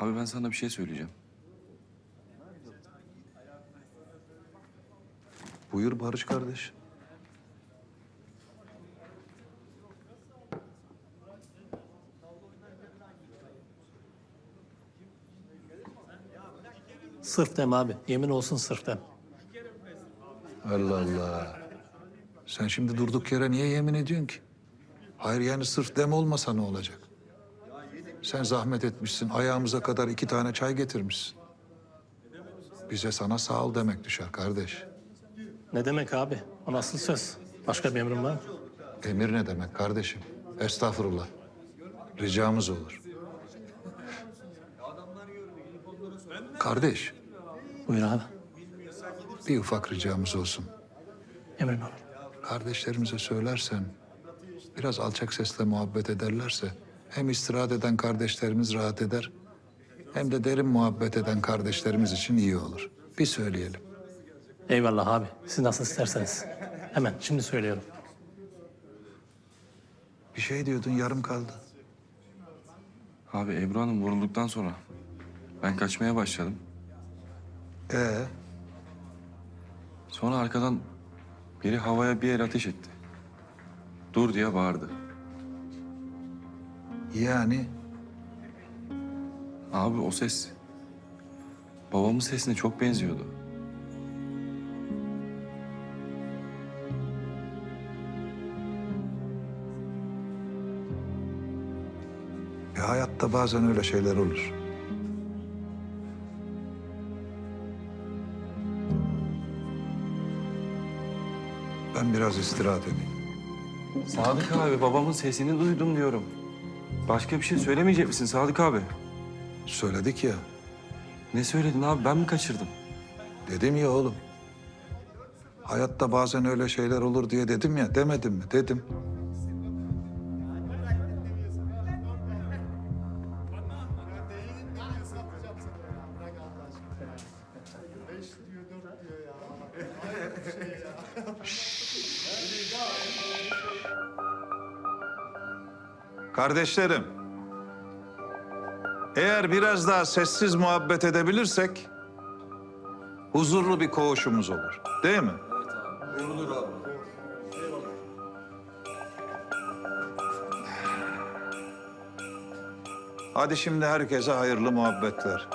Abi ben sana bir şey söyleyeceğim. Buyur Barış kardeş. Sırf dem abi. Yemin olsun sırf dem. Allah Allah. Sen şimdi durduk yere niye yemin ediyorsun ki? Hayır yani sırf dem olmasa ne olacak? Sen zahmet etmişsin, ayağımıza kadar iki tane çay getirmişsin. Bize sana sağ ol demek düşer kardeş. Ne demek abi? O nasıl söz? Başka bir emrin var mı? Emir ne demek kardeşim? Estağfurullah. Ricamız olur. Kardeş, Buyur abi. bir ufak ricamız olsun. Emrin olur. Kardeşlerimize söylersen, biraz alçak sesle muhabbet ederlerse... ...hem istirahat eden kardeşlerimiz rahat eder... ...hem de derin muhabbet eden kardeşlerimiz için iyi olur. Bir söyleyelim. Eyvallah abi. Siz nasıl isterseniz. Hemen şimdi söylüyorum. Bir şey diyordun, yarım kaldı. Abi Ebru Hanım vurulduktan sonra ben kaçmaya başladım. Ee, Sonra arkadan biri havaya bir el ateş etti. Dur diye bağırdı. Yani Abi o ses babamın sesine çok benziyordu. e, hayatta bazen öyle şeyler olur. Ben biraz istirahat edeyim. Sadık abi babamın sesini duydum diyorum. Başka bir şey söylemeyecek misin Sadık abi? Söyledik ya, Ne söyledin abi ben mi kaçırdım? dedim ya oğlum. Hayatta bazen öyle şeyler olur diye dedim ya, demedim mi? Dedim. Kardeşlerim, eğer biraz daha sessiz muhabbet edebilirsek huzurlu bir koğuşumuz olur. Değil mi? Hadi şimdi herkese hayırlı muhabbetler.